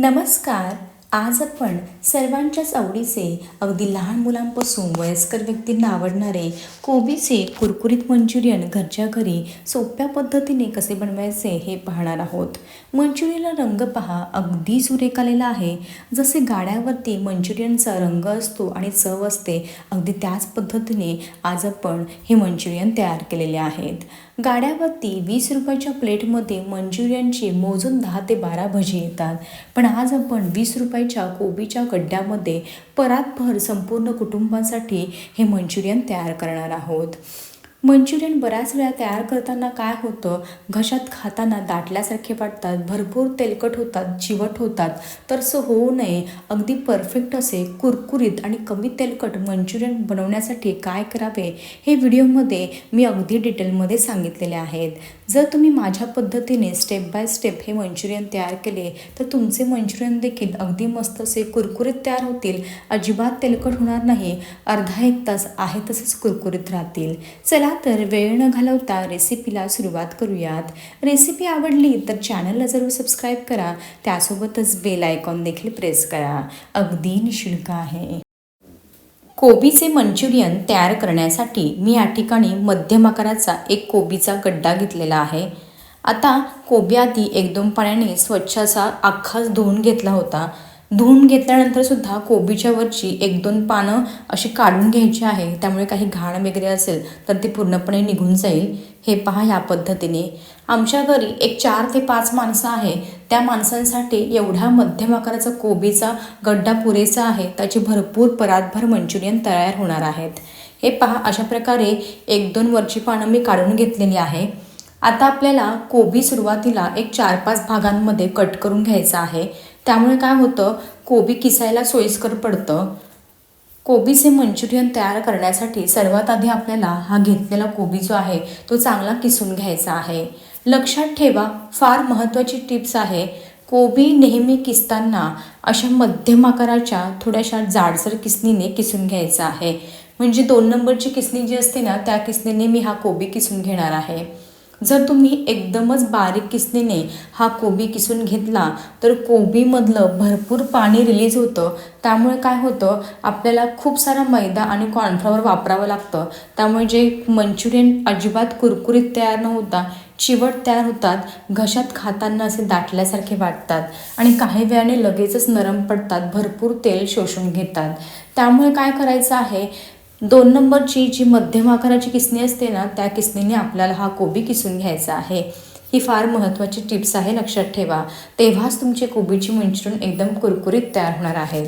नमस्कार. आज आपण सर्वांच्याच आवडीचे अगदी लहान मुलांपासून वयस्कर व्यक्तींना आवडणारे कोबीचे कुरकुरीत मंचुरियन घरच्या घरी सोप्या पद्धतीने कसे बनवायचे हे पाहणार आहोत. मंचुरियनला रंग पहा अगदी सुरेख आलेला आहे. जसे गाड्यावरती मंचुरियनचा रंग असतो आणि चव असते अगदी त्याच पद्धतीने आज आपण हे मंचुरियन तयार केलेले आहेत. गाड्यावरती वीस रुपयाच्या प्लेटमध्ये मंचुरियनचे मोजून दहा ते बारा भजी येतात. पण आज आपण वीस रुपये रुपयाच्या कोबीच्या गड्ड्यामध्ये परातभर संपूर्ण कुटुंबासाठी हे मंचुरियन तयार करणार आहोत. मंचुरियन बऱ्याच वेळा तयार करताना काय होतं? घशात खाताना दाटल्यासारखे वाटतात भरपूर तेलकट होतात चिवट होतात. तर असं होऊ नये. अगदी परफेक्ट असे कुरकुरीत आणि कमी तेलकट मंचुरियन बनवण्यासाठी काय करावे? हे व्हिडिओमध्ये मी अगदी डिटेलमध्ये सांगितलेले आहेत. जर तुम्ही माझ्या पद्धतीने स्टेप बाय स्टेप हे मंचुरियन तयार केले तर तुमचे मंचुरियन देखील अगदी मस्त असे कुरकुरीत तयार होतील. अजिबात तेलकट होणार नाही. अर्धा एक तास आहे तसेच कुरकुरीत राहतील. चला तर वेळ न घालवता रेसिपीला सुरुवात करूयात. रेसिपी आवडली तर चॅनलला जरूर सबस्क्राईब करा. त्यासोबतच बेल आयकॉन देखील प्रेस करा. अगदी निशुल्क आहे. कोबीचे मंचुरियन तयार करण्यासाठी मी या ठिकाणी मध्यम आकाराचा एक कोबीचा गड्डा घेतलेला आहे. आता कोबी आधी एक दोन पाण्याने स्वच्छ असा अख्खाच धुवून घेतला होता. धुवून घेतल्यानंतर सुद्धा कोबीच्या वरची एक दोन पानं अशी काढून घ्यायची आहे. त्यामुळे काही घाण वगैरे असेल तर ती पूर्णपणे निघून जाईल. हे पहा या पद्धतीने. आमच्या घरी एक चार ते पाच माणसं आहे. त्या माणसांसाठी एवढा मध्यम आकाराचा कोबीचा गड्डा पुरेसा आहे. त्याची भरपूर परातभर मंचुरियन तयार होणार आहेत. हे पहा अशा प्रकारे एक दोन वरची पानं मी काढून घेतलेली आहे. आता आपल्याला कोबी सुरुवातीला एक चार पाच भागांमध्ये कट करून घ्यायचा आहे. त्यामुळे काय होतं कोबी किसायला सोयीस्कर पडतं. कोबीचे मंचुरियन तयार करण्यासाठी सर्वात आधी आपल्याला हा घेतलेला कोबी जो आहे तो चांगला किसून घ्यायचा आहे. लक्षात ठेवा फार महत्त्वाची टिप्स आहे. कोबी नेहमी किसताना अशा मध्यम आकाराच्या थोड्याशा जाडसर किसनीने किसून घ्यायचा आहे. म्हणजे दोन नंबरची किसणी जी असते ना त्या किसनीने मी हा कोबी किसून घेणार आहे. जर तुम्ही एकदमच बारीक किसणीने हा कोबी किसून घेतला तर कोबीमधलं भरपूर पाणी रिलीज होतं. त्यामुळे काय होतं आपल्याला खूप सारा मैदा आणि कॉर्नफ्लॉवर वापरावं लागतं. त्यामुळे जे मंचुरियन अजिबात कुरकुरीत तयार न होता चिवट तयार होतात घशात खाताना असे दाटल्यासारखे वाटतात आणि काही वेळाने लगेचच नरम पडतात भरपूर तेल शोषून घेतात. त्यामुळे काय करायचं आहे दोन नंबरची जी मध्यम आकाराची किसणी असते ना त्या किसनीने आपल्याला हा कोबी किसून घ्यायचा आहे. ही फार महत्त्वाची टिप्स आहे लक्षात ठेवा. तेव्हाच तुमची कोबीची मंचुरियन एकदम कुरकुरीत तयार होणार आहेत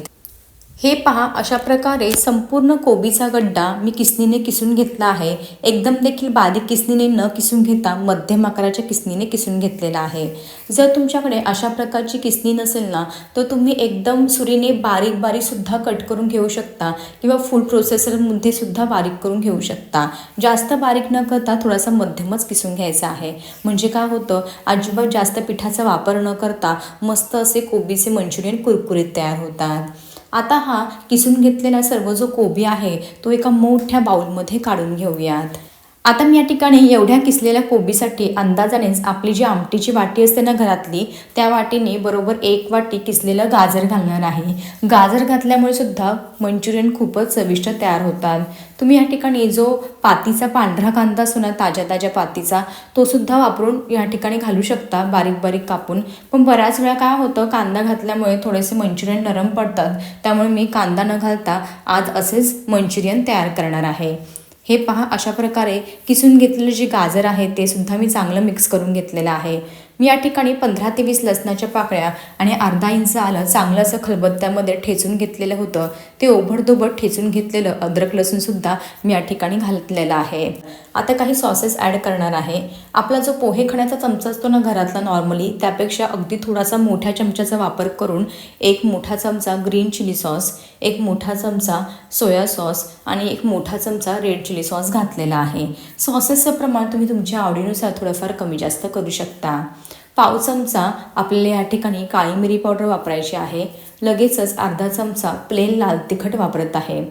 हे पहा अशा प्रकारे संपूर्ण कोबीचा गड्डा मी किसनीने किसून घेतला आहे. एकदम देखील बारीक किसनीने न किसून घेता मध्यम आकाराच्या किसनीने किसून घेतलेला आहे. जर तुमच्याकडे अशा प्रकारची किसनी नसेल ना तर तुम्ही एकदम सुरीने बारीक बारीकसुद्धा कट करून घेऊ शकता किंवा फूड प्रोसेसरमध्ये सुद्धा बारीक करून घेऊ शकता. जास्त बारीक न करता थोडासा मध्यमच किसून घ्यायचा आहे. म्हणजे काय होतं अजिबात जास्त पिठाचा वापर न करता मस्त असे कोबीचे मंचुरियन कुरकुरीत तयार होतात. आता हा किसून घेतलेला सर्व जो कोबी आहे तो एका मोठ्या बाऊलमध्ये काढून घेऊयात. आता मी या ठिकाणी एवढ्या किसलेल्या कोबीसाठी अंदाजानेच आपली जी आमटीची वाटी असते ना घरातली त्या वाटीने बरोबर एक वाटी किसलेलं गाजर घालणार आहे. गाजर घातल्यामुळे सुद्धा मंचुरियन खूपच चविष्ट तयार होतात. तुम्ही या ठिकाणी जो पातीचा पांढरा कांदा असतो ना ताज्या ताज्या पातीचा तो सुद्धा वापरून या ठिकाणी घालू शकता बारीक बारीक कापून. पण बऱ्याच वेळा काय होतं कांदा घातल्यामुळे थोडेसे मंचुरियन नरम पडतात त्यामुळे मी कांदा न घालता आज असेच मंचुरियन तयार करणार आहे. हे पहा अशा प्रकारे किसून घेतलेले जे गाजर आहे ते सुद्धा मी चांगलं मिक्स करून घेतलेलं आहे. मी या ठिकाणी पंधरा ते वीस लसणाच्या पाकळ्या आणि अर्धा इंच आलं चांगलं असं खलबत्त्यामध्ये ठेचून घेतलेलं होतं. ते ओभडधोबड ठेचून घेतलेलं अद्रक लसूणसुद्धा मी या ठिकाणी घातलेलं आहे. आता काही सॉसेस ॲड करणार आहे. आपला जो पोहे खाण्याचा चमचा असतो ना घरातला नॉर्मली त्यापेक्षा अगदी थोडासा मोठ्या चमच्याचा वापर करून एक मोठा चमचा ग्रीन चिली सॉस एक मोठा चमचा सोया सॉस आणि एक मोठा चमचा रेड चिली सॉस घातलेला आहे. सॉसेसचं प्रमाण तुम्ही तुमच्या आवडीनुसार थोडंफार कमी जास्त करू शकता. पाव चमचा आपल्याला या ठिकाणी काळी मिरी पावडर वापरायची आहे. लगेचच अर्धा चमचा प्लेन लाल तिखट वापरत आहे.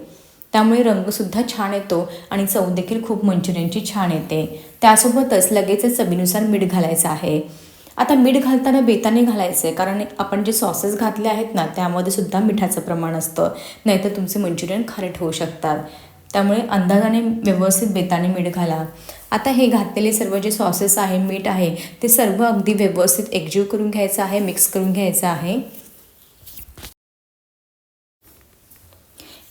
त्यामुळे रंगसुद्धा छान येतो आणि चव देखील खूप मंचुरियनची छान येते. त्यासोबतच लगेचच चवीनुसार मीठ घालायचं आहे. आता मीठ घालताना बेताने घालायचं आहे कारण आपण जे सॉसेस घातले आहेत ना त्यामध्ये सुद्धा मिठाचं प्रमाण असतं. नाहीतर तुमचे मंचुरियन खारट होऊ शकतात. त्यामुळे अंदाजाने व्यवस्थित बेताने मीठ घाला. आता हे घातलेले सर्व जे सॉसेस आहे मीठ आहे ते सर्व अगदी व्यवस्थित एकजीव करून घ्यायचं आहे मिक्स करून घ्यायचं आहे.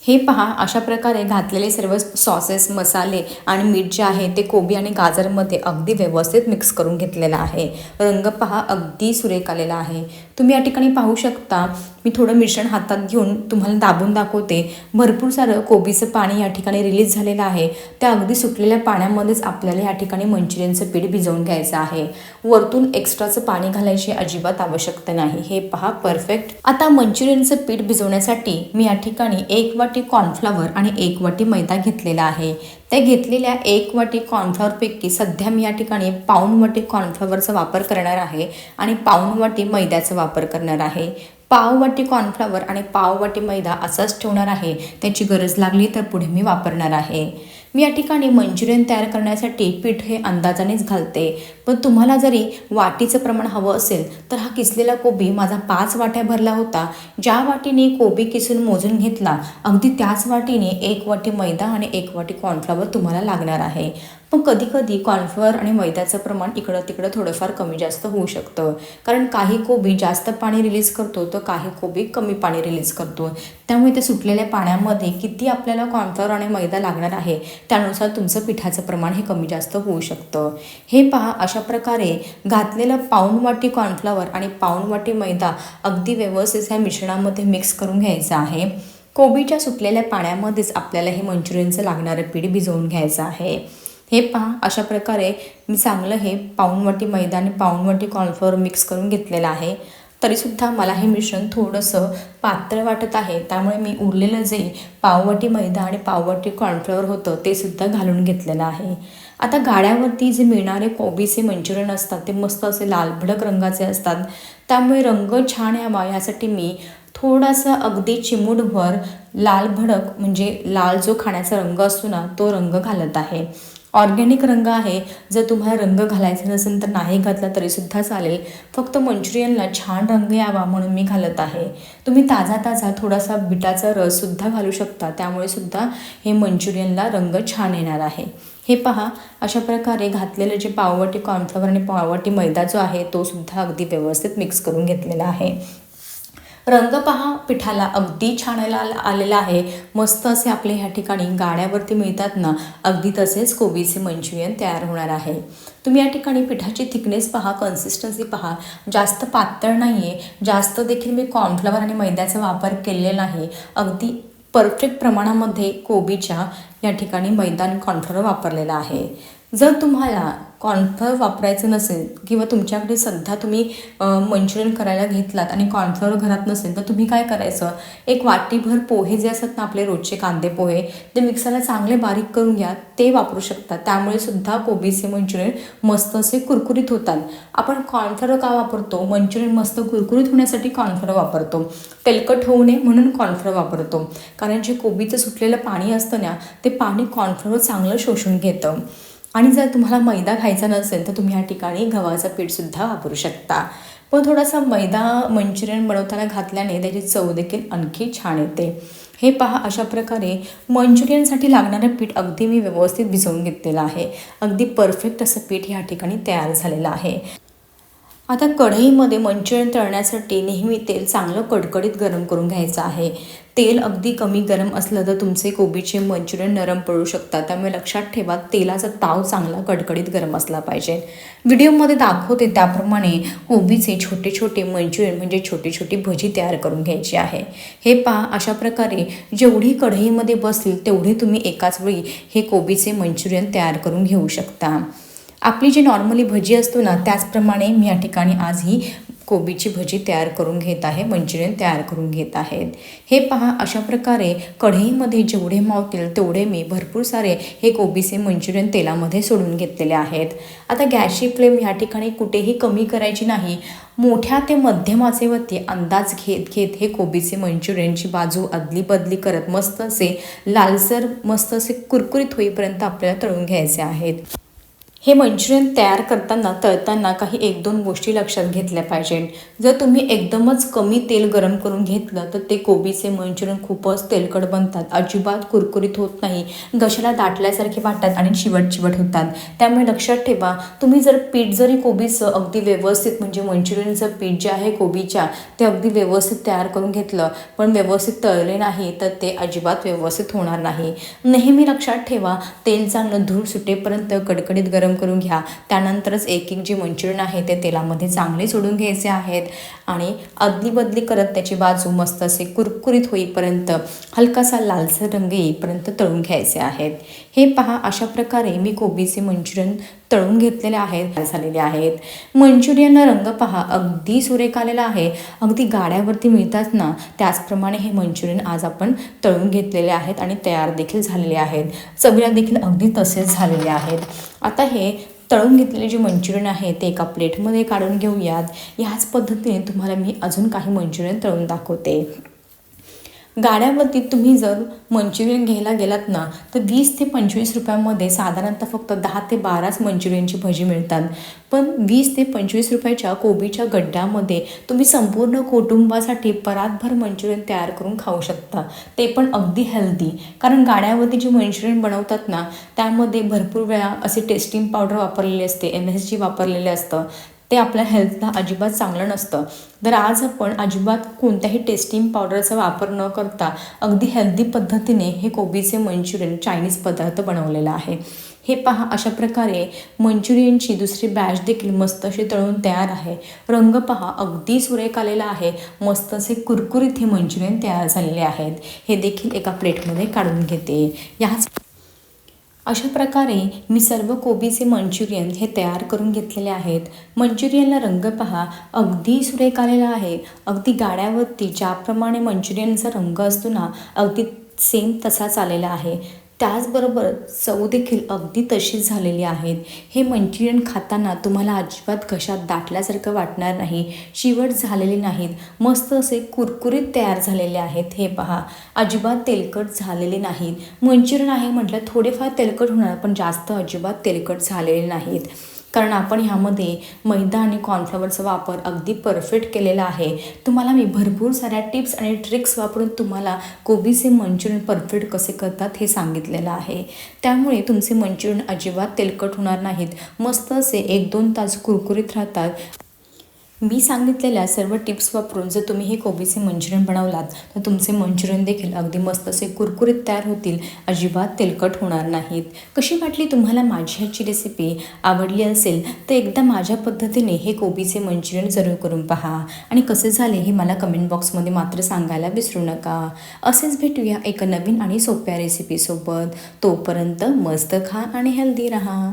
हे पहा अशा प्रकारे घातलेले सर्व सॉसेस मसाले आणि मीठ जे आहे ते कोबी आणि गाजरमध्ये अगदी व्यवस्थित मिक्स करून घेतलेला आहे. रंग पहा अगदी सुरेख आलेला आहे. तुम्ही या ठिकाणी पाहू शकता मी थोडं मिश्रण हातात घेऊन तुम्हाला दाबून दाखवते. भरपूर सारं कोबीचं पाणी या ठिकाणी रिलीज झालेलं आहे. त्या अगदी सुटलेल्या पाण्यामध्येच आपल्याला या ठिकाणी मंचुरियनचं पीठ भिजवून घ्यायचं आहे. वरतून एक्स्ट्राचं पाणी घालायची अजिबात आवश्यकता नाही. हे पहा परफेक्ट आता मंचुरियनचं पीठ भिजवण्यासाठी मी या ठिकाणी एक वाटी कॉर्नफ्लॉवर आणि एक वाटी मैदा घेतलेला आहे. त्या घेतलेल्या एक वाटी कॉर्नफ्लॉवरपैकी सध्या मी या ठिकाणी पाऊण वाटी कॉर्नफ्लॉवरचा वापर करणार आहे आणि पाऊण वाटी मैद्याचा वापर करणार आहे. पाव वाटी कॉर्नफ्लॉवर आणि पाव वाटी मैदा असाच ठेवणार आहे. त्याची गरज लागली तर पुढे मी वापरणार आहे. मी या ठिकाणी मंचुरियन तयार करण्यासाठी पीठ हे अंदाजानेच घालते. पण तुम्हाला जरी वाटीचं प्रमाण हवं असेल तर हा किसलेला कोबी माझा पाच वाट्या भरला होता. ज्या वाटीने कोबी किसून मोजून घेतला अगदी त्याच वाटीने एक वाटी मैदा आणि एक वाटी कॉर्नफ्लॉवर तुम्हाला लागणार आहे. पण कधीकधी कधी कॉर्नफ्लॉवर आणि मैद्याचं प्रमाण इकडं तिकडं थोडंफार कमी जास्त होऊ शकतं. कारण काही कोबी जास्त पाणी रिलीज करतो तर काही कोबी कमी पाणी रिलीज करतो. त्यामुळे त्या सुटलेल्या पाण्यामध्ये किती आपल्याला कॉर्नफ्लॉवर आणि मैदा लागणार आहे त्यानुसार तुमचं पिठाचं प्रमाण हे कमी जास्त होऊ शकतं. हे पहा अशा अशा प्रकारे घातलेलं पाऊण वाटी कॉर्नफ्लॉवर आणि पाऊण वाटी मैदा अगदी व्यवस्थित ह्या मिश्रणामध्ये मिक्स करून घ्यायचा आहे. कोबीच्या सुटलेल्या पाण्यामध्येच आपल्याला हे मंचुरियनचं लागणारं पीठ भिजवून घ्यायचं आहे. हे पहा अशा प्रकारे मी चांगलं हे पाऊण वाटी मैदा आणि पाऊण वाटी कॉर्नफ्लॉवर मिक्स करून घेतलेलं आहे. तरीसुद्धा मला हे मिश्रण थोडंसं पातळ वाटत आहे. त्यामुळे मी उरलेलं जे पाववाटी मैदा आणि पाववाटी कॉर्नफ्लॉवर होतं ते सुद्धा घालून घेतलेलं आहे. आता गाड्यावरती जे मिळणारे कोबीचे मंचुरियन असतात ते मस्त असे लाल भडक रंगाचे असतात. त्यामुळे रंग छान यावा यासाठी मी थोडासा अगदी चिमूटभर लाल भडक म्हणजे लाल जो खाण्याचा रंग असतो ना तो रंग घालत आहे. ऑर्गॅनिक रंग आहे जर तुम्हाला रंग घालायचा नसेल तर नाही घातला तरीसुद्धा चालेल. फक्त मंचुरियनला छान रंग यावा म्हणून मी घालत आहे. तुम्ही ताजा ताजा थोडासा बिटाचा रससुद्धा घालू शकता त्यामुळे सुद्धा हे मंचुरियनला रंग छान येणार आहे. हे पहा अशा प्रकारे घातलेलं जे पाववाटी कॉर्नफ्लॉवर आणि पाववाटी मैदा जो आहे तो सुद्धा अगदी व्यवस्थित मिक्स करून घेतलेला आहे. रंग पहा पिठाला अगदी छान आलेला आहे. मस्त असे आपले ह्या ठिकाणी गाड्यावरती मिळतात ना अगदी तसेच कोबीचे मंचुरियन तयार होणार आहे. तुम्ही या ठिकाणी पिठाची थिकनेस पहा कन्सिस्टन्सी पहा. जास्त पातळ नाही आहे जास्त देखील मी कॉर्नफ्लॉवर आणि मैद्याचा वापर केलेला नाही अगदी परफेक्ट प्रमाणामध्ये कोबीच्या या ठिकाणी मैदान आणि वापरलेला आहे. जर तुम्हाला कॉर्नफ्लोअर वापरायचं नसेल किंवा तुमच्याकडे सध्या तुम्ही मंचुरियन करायला घेतलात आणि कॉर्नफ्लोअर घरात नसेल तर तुम्ही काय करायचं? एक वाटीभर पोहे जे असतात ना आपले रोजचे कांदे पोहे ते मिक्सरला चांगले बारीक करून घ्या ते वापरू शकता. त्यामुळे सुद्धा कोबीचे मंचुरियन मस्त असे कुरकुरीत होतात. आपण कॉर्नफ्लोअर का वापरतो? मंचुरियन मस्त कुरकुरीत होण्यासाठी कॉर्नफ्लोअर वापरतो. तेलकट होऊ नये म्हणून कॉर्नफ्लोअर वापरतो. कारण जे कोबीचं सुटलेलं पाणी असतं ना ते पाणी कॉर्नफ्लोअर चांगलं शोषून घेतं. आणि जर तुम्हाला मैदा खायचा नसेल तर तुम्ही या ठिकाणी गव्हाचं पीठसुद्धा वापरू शकता. पण थोडासा मैदा मंचुरियन बनवताना घातल्याने त्याची चव देखील आणखी छान येते. हे पहा अशा प्रकारे मंचुरियनसाठी लागणारं पीठ अगदी मी व्यवस्थित भिजवून घेतलेलं आहे. अगदी परफेक्ट असं पीठ ह्या ठिकाणी तयार झालेलं आहे. आता कढईमध्ये मंचुरियन तळण्यासाठी नेहमी तेल चांगलं कडकडीत गरम करून घ्यायचं आहे. तेल अगदी कमी गरम असलं तर तुमचे कोबीचे मंचुरियन नरम पडू शकतात. त्यामुळे लक्षात ठेवा तेलाचा ताव चांगला कडकडीत गरम असला पाहिजे. व्हिडिओमध्ये दाखवते त्याप्रमाणे कोबीचे छोटे छोटे मंचुरियन म्हणजे छोटी छोटी भजी तयार करून घ्यायची आहे. हे पहा अशा प्रकारे जेवढी कढईमध्ये बसतील तेवढी तुम्ही एकाच वेळी हे कोबीचे मंचुरियन तयार करून घेऊ शकता. आपली जी नॉर्मली भजी असतो ना त्याचप्रमाणे मी या ठिकाणी आज ही कोबीची भजी तयार करून घेत आहे मंचुरियन तयार करून घेत आहेत. हे पहा अशा प्रकारे कढईमध्ये जेवढे मावतील तेवढे मी भरपूर सारे हे कोबीचे मंचुरियन तेलामध्ये सोडून घेतलेले आहेत. आता गॅसची फ्लेम ह्या ठिकाणी कुठेही कमी करायची नाही. मोठ्या ते मध्यम आचेवरती अंदाज घेत घेत हे कोबीचे मंचुरियनची बाजू अदली बदली करत मस्त असे लालसर मस्त असे कुरकुरीत होईपर्यंत आपल्याला तळून घ्यायचे आहेत. हे मंचुरियन तयार करताना तळताना काही एक दोन गोष्टी लक्षात घेतल्या पाहिजेत जर तुम्ही एकदमच कमी तेल गरम करून घेतलं तर ते कोबीचे मंचुरियन खूपच तेलकट बनतात. अजिबात कुरकुरीत होत नाही. घशाला दाटल्यासारखे वाटतात आणि चिवट चिवट होतात. त्यामुळे लक्षात ठेवा तुम्ही जर पीठ जरी कोबीचं अगदी व्यवस्थित म्हणजे मंचुरियनचं पीठ जे आहे कोबीच्या ते अगदी व्यवस्थित तयार करून घेतलं पण व्यवस्थित तळले नाही तर ते अजिबात व्यवस्थित होणार नाही. नेहमी लक्षात ठेवा तेल चांगलं धूर सुटेपर्यंत कडकडीत गरम करून घ्या. त्यानंतरच एक एक जे मंचुरियन आहे ते तेलामध्ये चांगले सोडून घ्यायचे आहेत आणि अदली बदली करत त्याची बाजू मस्त असे कुरकुरीत होईपर्यंत हलकासा लालसर रंग येईपर्यंत तळून घ्यायचे आहेत. हे पहा अशा प्रकारे मी कोबीचे मंचुरियन तळून घेतलेले आहेत झालेले आहेत. मंचुरियनला रंग पहा अगदी सुरेख आलेला आहे. अगदी गाड्यावरती मिळतात ना त्याचप्रमाणे हे मंचुरियन आज आपण तळून घेतलेले आहेत आणि तयार देखील झालेले आहेत. चवीला देखील अगदी तसेच झालेले आहेत. आता हे तळून घेतलेले जे मंचुरियन आहे ते एका प्लेटमध्ये काढून घेऊयात. ह्याच पद्धतीने तुम्हाला मी अजून काही मंचुरियन तळून दाखवते. गाड्यावरती तुम्ही जर मंचुरियन घ्यायला गेलात ना तर वीस ते पंचवीस रुपयामध्ये साधारणतः फक्त दहा ते बाराच मंचुरियनची भजी मिळतात. पण वीस ते पंचवीस रुपयाच्या कोबीच्या गड्ड्यामध्ये तुम्ही संपूर्ण कुटुंबासाठी परातभर मंचुरियन तयार करून खाऊ शकता. ते पण अगदी हेल्दी कारण गाड्यावरती जे मंचुरियन बनवतात ना त्यामध्ये भरपूर वेळा असे टेस्टिंग पावडर वापरलेले असते एम एस जी वापरलेले असतं. ते आपल्या हेल्थला अजिबात चांगलं नसतं. तर आज आपण अजिबात कोणत्याही टेस्टिंग पावडरचा वापर न करता अगदी हेल्दी पद्धतीने हे कोबीचे मंचुरियन चायनीज पदार्थ बनवलेला आहे. हे पहा अशा प्रकारे मंचुरियनची दुसरी बॅच देखील मस्त अशी तळून तयार आहे. रंग पहा अगदी सुरेख आलेला आहे. मस्त असे कुरकुरीत हे मंचुरियन तयार झालेले आहेत. हे देखील एका प्लेटमध्ये काढून घेते. याच अशा प्रकारे मी सर्व कोबीचे मंचुरियन हे तयार करून घेतलेले आहेत. मंचुरियनला रंग पहा. अगदी सुरेख आलेला आहे. अगदी गाड्यावरती ज्याप्रमाणे मंचुरियनचा रंग असतो ना अगदी सेम तसाच आलेला आहे. त्याचबरोबर चवदेखील अगदी तशीच झालेली आहेत. हे मंचुरियन खाताना तुम्हाला अजिबात घशात दाटल्यासारखं वाटणार नाही. शिवट झालेले नाहीत. मस्त असे कुरकुरीत तयार झालेले आहेत. हे पहा. अजिबात तेलकट झालेले नाहीत. मंचुरियन आहे म्हटलं थोडेफार तेलकट होणार पण जास्त अजिबात तेलकट झालेले नाहीत. कारण आपण ह्यामध्ये मैदा आणि कॉर्नफ्लॉवरचा वापर अगदी परफेक्ट केलेला आहे. तुम्हाला मी भरपूर साऱ्या टिप्स आणि ट्रिक्स वापरून तुम्हाला कोबीचे मंचुरियन परफेक्ट कसे करतात हे सांगितलेलं आहे. त्यामुळे तुमचे मंचुरियन अजिबात तेलकट होणार नाहीत. मस्त असे एक दोन तास कुरकुरीत राहतात. मी सांगितलेल्या सर्व टिप्स वापरून जर तुम्ही हे कोबीचे मंचुरियन बनवलात तर तुमचे मंचुरियन देखील अगदी मस्त असे कुरकुरीत तयार होतील. अजिबात तेलकट होणार नाहीत. कशी वाटली तुम्हाला माझी ह्याची रेसिपी आवडली असेल तर एकदा माझ्या पद्धतीने हे कोबीचे मंचुरियन जरूर करून पहा. आणि कसे झाले हे मला कमेंट बॉक्समध्ये मात्र सांगायला विसरू नका. असेच भेटूया एका नवीन आणि सोप्या रेसिपीसोबत तोपर्यंत मस्त खा आणि हेल्दी राहा.